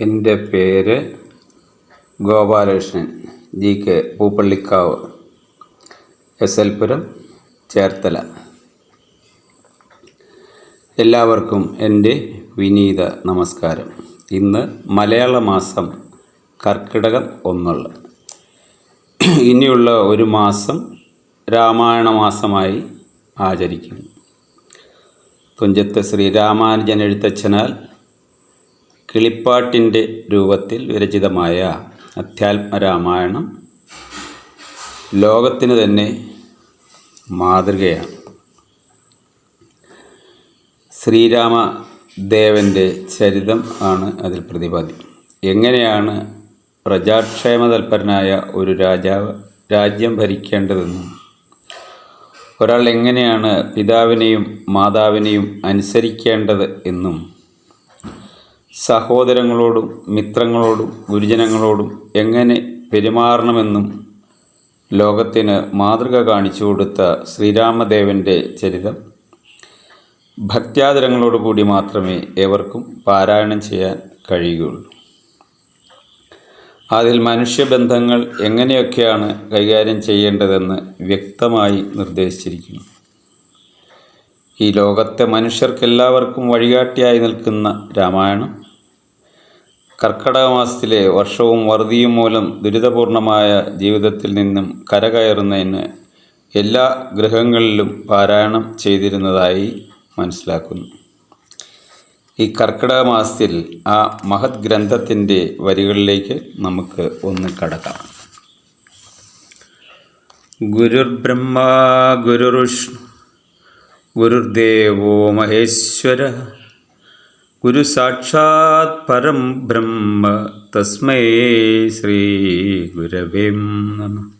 എന്റെ പേര് Gopalakrishnan G K Pooppallikkavu S L Puram Cherthala. എല്ലാവർക്കും എന്റെ വിനീത നമസ്കാരം. ഇന്ന് മലയാള മാസം കർക്കിടകം ഒന്നുള്ള. ഇനിയുള്ള ഒരു മാസം രാമായണ മാസമായി ആചരിക്കുന്നു. തുഞ്ചത്ത് ശ്രീരാമാനുജൻ എഴുത്തച്ഛനാൽ കിളിപ്പാട്ടിന്റെ രൂപത്തിൽ വിരചിതമായ അധ്യാത്മരാമായണം ലോകത്തിന് തന്നെ മാതൃകയാണ്. ശ്രീരാമദേവന്റെ ചരിതം ആണ് അതിൽ പ്രതിപാദി എങ്ങനെയാണ് പ്രജാക്ഷേമ തൽപരനായ ഒരു രാജാവ് രാജ്യം ഭരിക്കേണ്ടതെന്നും? ഒരാൾ എങ്ങനെയാണ് പിതാവിനെയും മാതാവിനെയും അനുസരിക്കേണ്ടത് എന്നും സഹോദരങ്ങളോടും മിത്രങ്ങളോടും ഗുരുജനങ്ങളോടും എങ്ങനെ പെരുമാറണമെന്നും ലോകത്തിന് മാതൃക കാണിച്ചു കൊടുത്ത ശ്രീരാമദേവന്റെ ചരിതം ഭക്ത്യാദരങ്ങളോടുകൂടി മാത്രമേ ഏവർക്കും പാരായണം ചെയ്യാൻ കഴിയുകയുള്ളൂ. അതിൽ മനുഷ്യബന്ധങ്ങൾ എങ്ങനെയൊക്കെയാണ് കൈകാര്യം ചെയ്യേണ്ടതെന്ന് വ്യക്തമായി നിർദ്ദേശിച്ചിരിക്കുന്നു. ഈ ലോകത്തെ മനുഷ്യർക്കെല്ലാവർക്കും വഴികാട്ടിയായി നിൽക്കുന്ന രാമായണം കർക്കടക മാസത്തിലെ വർഷവും വറുതിയും മൂലം ദുരിതപൂർണമായ ജീവിതത്തിൽ നിന്നും കരകയറുന്നതിന് എല്ലാ ഗ്രഹങ്ങളിലും പാരായണം ചെയ്തിരുന്നതായി മനസ്സിലാക്കുന്നു. ഈ കർക്കിടക മാസത്തിൽ ആ മഹത് ഗ്രന്ഥത്തിന്റെ വരികളിലേക്ക് നമുക്ക് ഒന്ന് കടക്കാം. ഗുരുർബ്രഹ്മ ഗുരുർവിഷ്ണു ഗുരുദേവോ മഹേശ്വര ഗുരു സാക്ഷാത് പരം ബ്രഹ്മ തസ്മേ ശ്രീ ഗുരവേ നമ.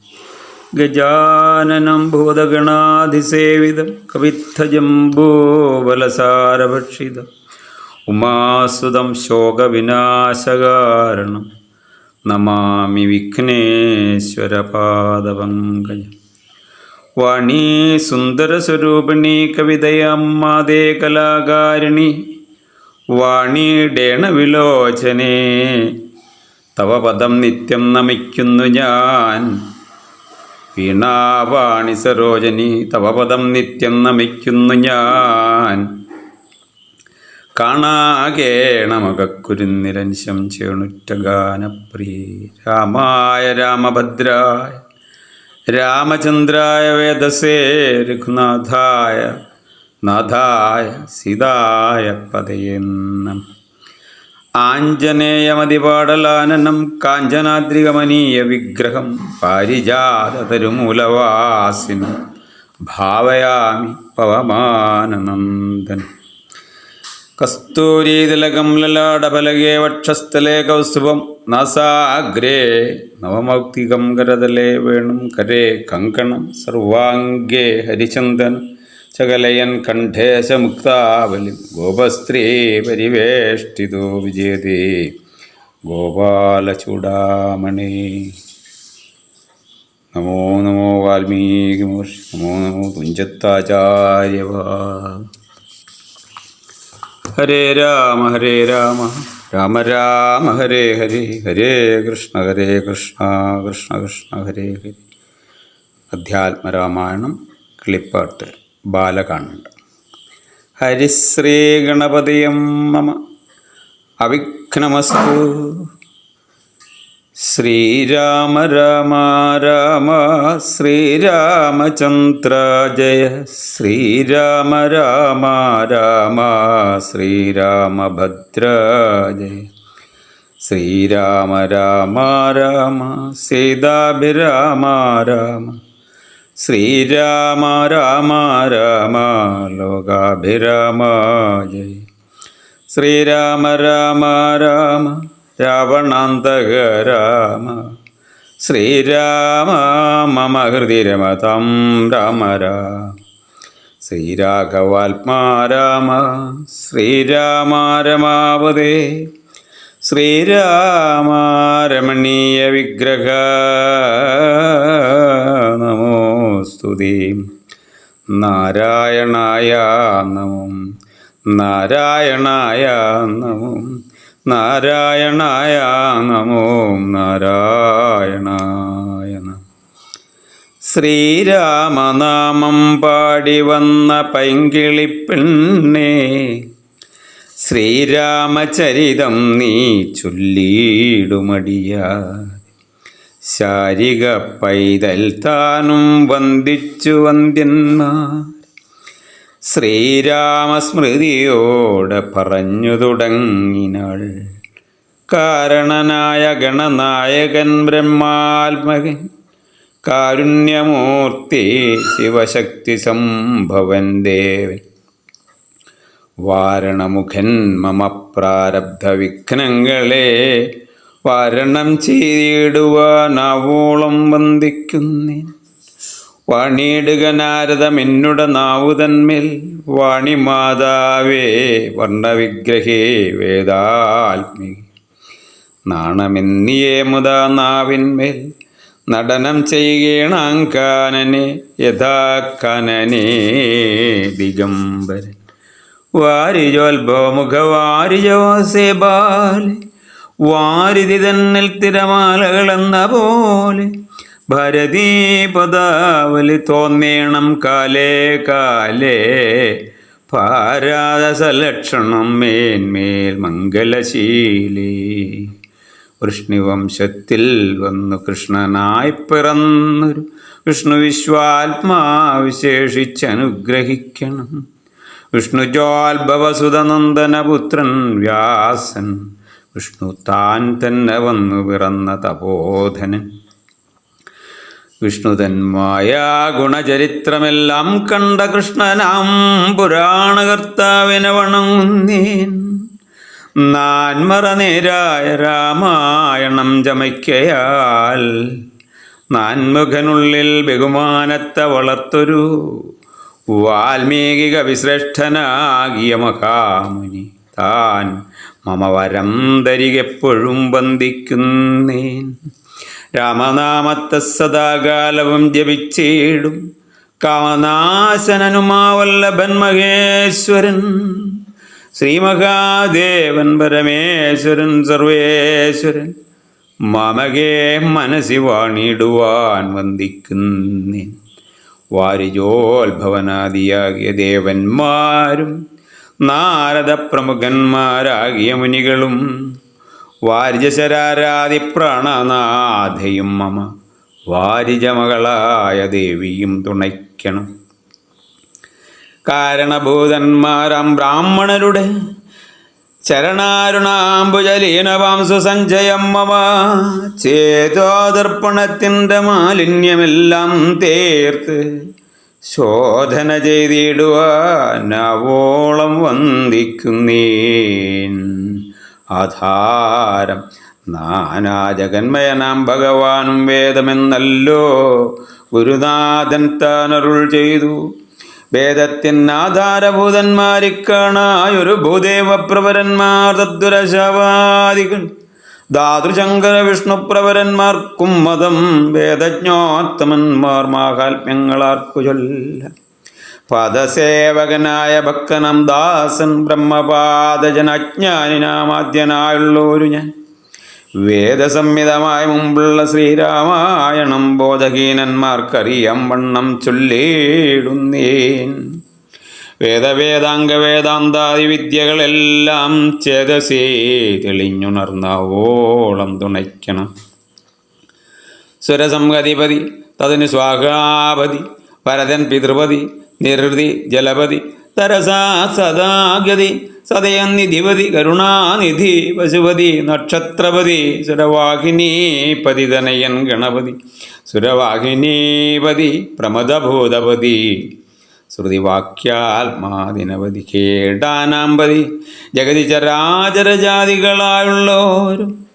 ഗജാനനം ഭൂതഗണാധിസേവിതം കവിത്തജംബോബലസാരഭക്ഷിതം ഉമാസുതം ശോകവിനാശകാരണം. നമാമി വിഘ്നേശ്വരപാദപങ്കജം. വാണീ സുന്ദരസ്വരൂപിണി കവിതയമ്മാതേ കലാകാരിണി വാണിയുടേണ വിലോചനേ. തവ പദം നിത്യം നമിക്കുന്നു ഞാൻ. വീണാവാണി സരോജനി തവ പദം നിത്യം നമിക്കുന്നു ഞാൻ. കാണാകേണമകക്കുരുന്നിരൻശം ചേണുറ്റ ഗാനപ്രിയ. രാമായ രാമഭദ്രായ രാമചന്ദ്രായ വേദസേ രഘുനാഥായ നാഥായ സിതായ പതയെന്നം ആഞ്ജനേയമതിപാടലാനനം കാഞ്ചനാദ്രികമനീയ വിഗ്രഹം പാരിജാതരുമൂലവാസിനം ഭാവയാമി പവമാനനന്ദൻ കസ്തൂരീതിലകം ലലാടപലകേ വക്ഷസ്ഥലേ കൗസ്തുഭം നസാഗ്രേ നവമൗക്തികം കരതലേ വേണും കരേ കങ്കണം സർവാംഗേ ഹരിചന്ദനം ചകലയൻ കണ്ഠേശമുക്താവലി. ഗോപസ്ത്രീ പരിവേഷ്ടിതോ വിജയതേ. ഗോപാലചൂടാമണി നമോ നമോ വാൽമീകി മഹർഷി നമോ നമോ തുഞ്ചത്താചാര്യവ. ഹരേ രാമ ഹരേ രാമ. രാമ രാമ ഹരേ ഹരേ. ഹരേ കൃഷ്ണ ഹരേ കൃഷ്ണ കൃഷ്ണ കൃഷ്ണ ഹരേ ഹരേ. അധ്യാത്മരാമായണം കിളിപ്പാട്ട് ബാലകാണ്ഡം. ഹരിശ്രീ ഗണപതിയം മമ. അവിഘ്നമസ്തു. ശ്രീരാമ രാമ രാമ ശ്രീരാമചന്ദ്ര ജയ ശ്രീരാമ രാമ രാമ ശ്രീരാമഭദ്ര ജയ ശ്രീരാമ രാമ രാമ സീതാഭിരാമ രാമ ശ്രീരാമ രാമ രാമ ലോകാഭിരാമ ജയ ശ്രീരാമ രാമ രാമ രാവണാന്തക രാമ. ശ്രീരാമ മമ ഹൃദി രമതം രാമ രാമ. ശ്രീരാഘവാത്മാ രാമ ശ്രീരാമ രമാവതേ. ശ്രീരാമ രമണീയ വിഗ്രഹ നമോസ്തുതി നാരായണായ നമം നാരായണായ നമം നാരായണായ നമോ നാരായണായ ശ്രീരാമനാമം പാടി വന്ന പൈങ്കിളിപ്പെണ്ണേ ശ്രീരാമചരിതം നീ ചൊല്ലിയിടുമടിയ. ശാരിക പൈതൽ താനും വന്ദിച്ചു വന്ദ്യന്മാർ ശ്രീരാമസ്മൃതിയോടെ പറഞ്ഞു തുടങ്ങിനാൾ. കാരണനായ ഗണനായകൻ ബ്രഹ്മാത്മകൻ കാരുണ്യമൂർത്തി ശിവശക്തി സംഭവൻ ദേവൻ. വാരണമുഖൻ മമ പ്രാരബ്ധ വിഘ്നങ്ങളെ വാരണം ചെയ്തിടുവാനാവോളം വന്ദിക്കുന്നേൻ. വാണിയിടുക നാരദമെന്നുട നാവുതന്മേൽ. വാണിമാതാവേ വർണവിഗ്രഹേ വേദാത്മി. നാണമെന്നിയേ മുത നാവിന്മേൽ. നടനം ചെയ്യണാങ്കാനനെ യഥാ കനനേ ദിഗംബരൻ. വാരിജോത്ഭവമുഖ വാരിജോസേ ബാലെ വാരിതി തന്നിൽ തിരമാലകളെന്ന പോലെ ഭരതീ പദാവലി തോന്നേണം കാലേ കാലേ. പാരാദസലക്ഷണം മേന്മേൽ മംഗലശീലി. വൃഷ്ണിവംശത്തിൽ വന്നു കൃഷ്ണനായി പിറന്നൊരു വിഷ്ണു വിശ്വാത്മാവിശേഷിച്ചനുഗ്രഹിക്കണം വിഷ്ണുജോത്ഭവസുതനന്ദനപുത്രൻ വ്യാസൻ വിഷ്ണു താൻ തന്നെ വന്നു പിറന്ന തപോധനൻ വിഷ്ണുതന്മായ ഗുണചരിത്രമെല്ലാം കണ്ട കൃഷ്ണനാം പുരാണകർത്താവിനെ വണങ്ങുന്നേൻ. നാൻമറ നേരായ രാമായണം ചമയ്ക്കയാൽ നാൻമുഖനുള്ളിൽ ബഹുമാനത്തെ വളർത്തൊരു വാൽമീകി കവിശ്രേഷ്ഠനാകിയ മഹാമുനി. താൻ മമ ധരികെപ്പോഴും ബന്ധിക്കുന്നേൻ രാമനാമത്തെ സദാകാലവും ജപിച്ചേടും. കാമനാശനനുമാവല്ലഭൻ മഹേശ്വരൻ. ശ്രീമഹാദേവൻ പരമേശ്വരൻ സർവേശ്വരൻ. മമകേ മനസ്സി വാണിടുവാൻ വന്ദിക്കുന്നേൻ. വാരിജോത്ഭവനാദിയാകിയ ദേവന്മാരും നാരദ പ്രമുഖന്മാരാകിയ മുനികളും വാരിജശരാരാതി പ്രാണനാഥയും മമ വാരിജമകളായ ദേവിയും തുണയ്ക്കണം. കാരണഭൂതന്മാരാം ബ്രാഹ്മണരുടെ ചരണാരുണാംബുജലീനവാംസു സഞ്ചയം മമ ചേതോദർപ്പണത്തിന്റെ മാലിന്യമെല്ലാം തീർത്ത് ശോധന ചെയ്തിടുവാനാവോളം വന്ദിക്കുന്നീൻ. ആധാരം നാനാജഗന്മയനാം ഭഗവാനും വേദമെന്നല്ലോ ഗുരുനാഥൻ താനരുൾ ചെയ്തു. വേദത്തിൻ ആധാരഭൂതന്മാരിക്കാണായൊരു ഭൂദേവപ്രവരന്മാർ തദ്ദുരശവാദികൾ. ധാതൃശങ്കര വിഷ്ണുപ്രവരന്മാർക്കും മതം വേദജ്ഞോത്തമന്മാർ മാഹാത്മ്യങ്ങളാർക്കു ചൊല്ല പദസേവകനായ ഭക്തനം ദാസൻ ബ്രഹ്മപാദജനജ്ഞാനിനാമാദ്യനായുള്ളൊരു ഞാൻ. വേദസംഹിതമായ മുമ്പുള്ള ശ്രീരാമായണം ബോധഹീനന്മാർക്കറിയാം വണ്ണം ചൊല്ലിടുന്നേൻ. വേദവേദാംഗ വേദാന്താദി വിദ്യകളെല്ലാം ചേതസേ തെളിഞ്ഞുണർന്നാവോളം തുണയ്ക്കണം. സുരസംഗതിപതി തതിന് സ്വാഹാപതി ഭരതൻ പിതൃപതി നിരൃതി ജലപതി തരസാ സദാഗതി സദയനിധിപതി കരുണാനിധി പശുപതി നക്ഷത്രപതി സുരവാഹിനീപതി തനയൻ ഗണപതി സുരവാഹിനീപതി പ്രമദഭൂതപതി. ശ്രുതിവാക്യാത്മാദിനപതി കേടാനാമ്പതി ജഗതി ചരാചരജാതികളായുള്ളോരും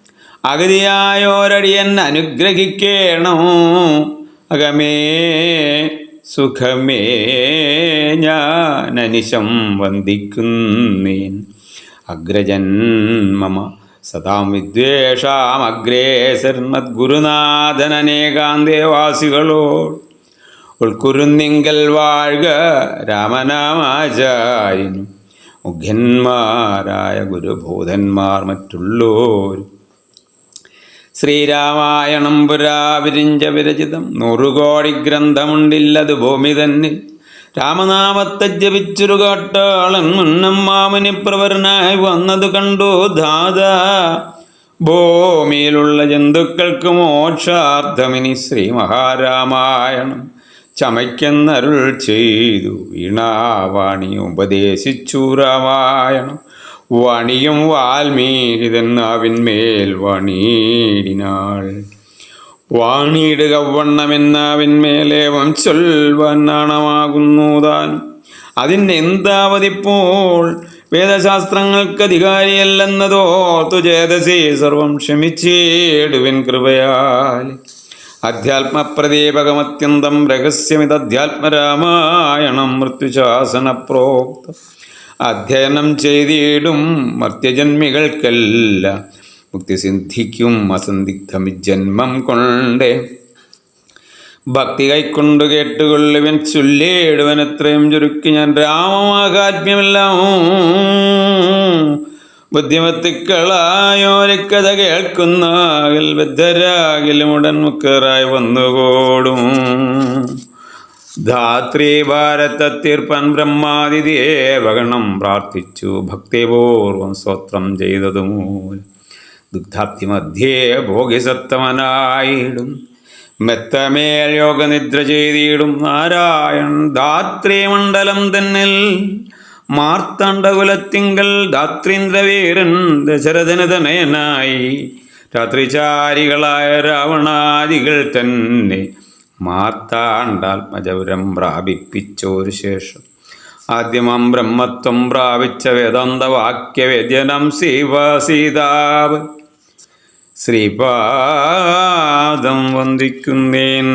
അഗതിയായോരടിയൻ അനുഗ്രഹിക്കേണോ? അകമേ സുഖമേ ഞാനനിശം വന്ദിക്കുന്നേൻ. അഗ്രജൻ മമ സദാം വിദ്വേഷാമഗ്രേസർമദ്ഗുരുനാഥനേകാന്തേവാസികളോട് ഉൾക്കുരുന്നിങ്കൽ വാഴ്ക രാമനാമാചാര്യനും മുഖ്യന്മാരായ ഗുരുഭൂതന്മാർ മറ്റുള്ളോർ ശ്രീരാമായണം പുരാവിരിഞ്ച വിരചിതം നൂറുകോടി ഗ്രന്ഥമുണ്ടില്ലത് ഭൂമി തന്നിൽ രാമനാമത്തെ ജപിച്ചൊരു കാട്ടാളൻ മുന്നം മാമുനി പ്രവരനായി വന്നത് കണ്ടു ദാദാ. ഭൂമിയിലുള്ള ജന്തുക്കൾക്ക് മോക്ഷാർത്ഥമിനി ശ്രീ മഹാരാമായണം ചമയ്ക്കെന്നരുൾ ചെയ്തു വീണാവാണി ഉപദേശിച്ചു രാമായണം. വണിയും വാൽമീകി തന്നാവിന്മേൽ വണീടിനാൾ. വാണിയുടെ വണ്ണമെന്നാവിന്മേലേവം ചൊൽവാൻ നാണമാകുന്നു താൻ. അതിനെന്താവതിപ്പോൾ? വേദശാസ്ത്രങ്ങൾക്ക് അധികാരിയല്ലെന്നതോർത്തു ചേതസി സർവം ക്ഷമിച്ചേടുവിൻ കൃപയാൽ. അധ്യാത്മപ്രദീപകമത്യന്തം രഹസ്യമിതധ്യാത്മരാമായണം മൃത്യുശാസന പ്രോക്ത അധ്യയനം ചെയ്തിടും മർത്യജന്മികൾക്കല്ല. മുക്തി സിദ്ധിക്കും അസന്ദിഗ്ധമിജന്മം കൊണ്ടേ. ഭക്തി കൈക്കൊണ്ടു കേട്ടുകൊള്ളുവൻ ചൊല്ലേടുവൻ എത്രയും ചുരുക്കി ഞാൻ രാമമാകാത്മ്യമെല്ലാം ബുദ്ധിമത്തുക്കളായോരിക്കഥ കേൾക്കുന്ന ബദ്ധരാകിലും ഉടൻ മുക്കറായി വന്നുകൂടും. ധാത്രി ഭാരത തീർപ്പൻ ബ്രഹ്മാതിദേവഗണം പ്രാർത്ഥിച്ചു. ഭക്തിപൂർവം സ്തോത്രം ചെയ്തതുമൂലം ദുഗ്ധാപ്തി മധ്യേ ഭോഗിസത്തമനായിടും. മെത്തമേൽ യോഗനിദ്ര ചെയ്തിടും. നാരായൺ ധാത്രി മണ്ഡലം തന്നിൽ മാർത്താണ്ഡകുലത്തിങ്കൽ ധാത്രീന്ദ്രവീരൻ ദശരഥനതനയനായി രാത്രിചാരികളായ രാവണാദികൾ തന്നെ മാർത്താണ്ഡാത്മജപുരം പ്രാപിപ്പിച്ചോരു ശേഷം. ആദ്യമം ബ്രഹ്മത്വം പ്രാപിച്ച വേദാന്തവാക്യവേദ്യനം ശിവസീതാവ് ശ്രീപാദം വന്ദിക്കുന്നേൻ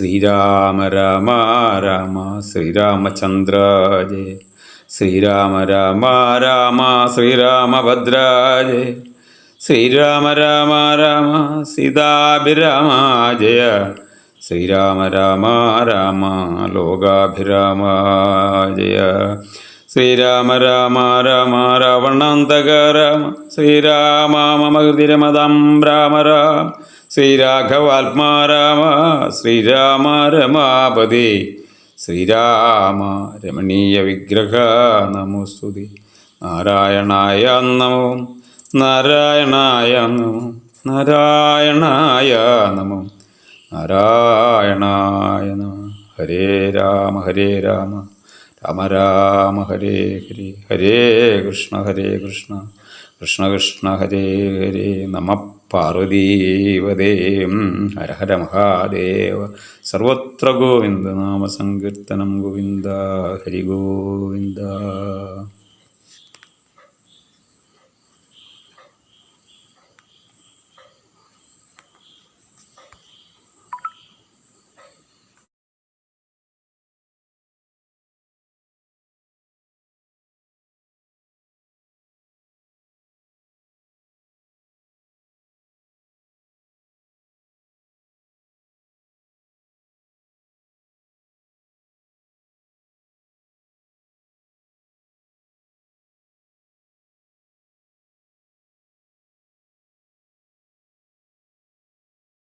ശ്രീരാമ രാമ രാമ ശ്രീരാമചന്ദ്ര ജയ. ശ്രീരാമ രാമ രാമ ശ്രീരാമഭദ്ര ജയ. ശ്രീരാമ രാമ രാമ സീതാഭിരാമ ജയ. ശ്രീരാമ രാമ രാമ ലോകാഭിരാമ ജയ. ശ്രീരാമ രാമ രാമ രാവണാന്തക രാമ. ശ്രീരാമ മമ ഹൃതിരമതം രാമ രാമ. ശ്രീരാഘവാത്മാ രാമ ശ്രീരാമ രമാപതി ശ്രീരാമ രമണീയ വിഗ്രഹ നമോസ്തുതി. നാരായണായ നമോ നാരായണായ നമോ നാരായണായ നമോ നാരായണായ നമ. ഹരേ രാമ ഹരേ രാമ രാമ രാമ ഹരേ ഹരേ ഹരേ കൃഷ്ണ ഹരേ കൃഷ്ണ കൃഷ്ണ കൃഷ്ണ ഹരേ ഹരേ നമ. പാർവതീവതേ ഹര ഹര മഹാദേവ. സർവത്ര ഗോവിന്ദ നാമ ഗോവിന്ദ ഹരി ഗോവിന്ദ.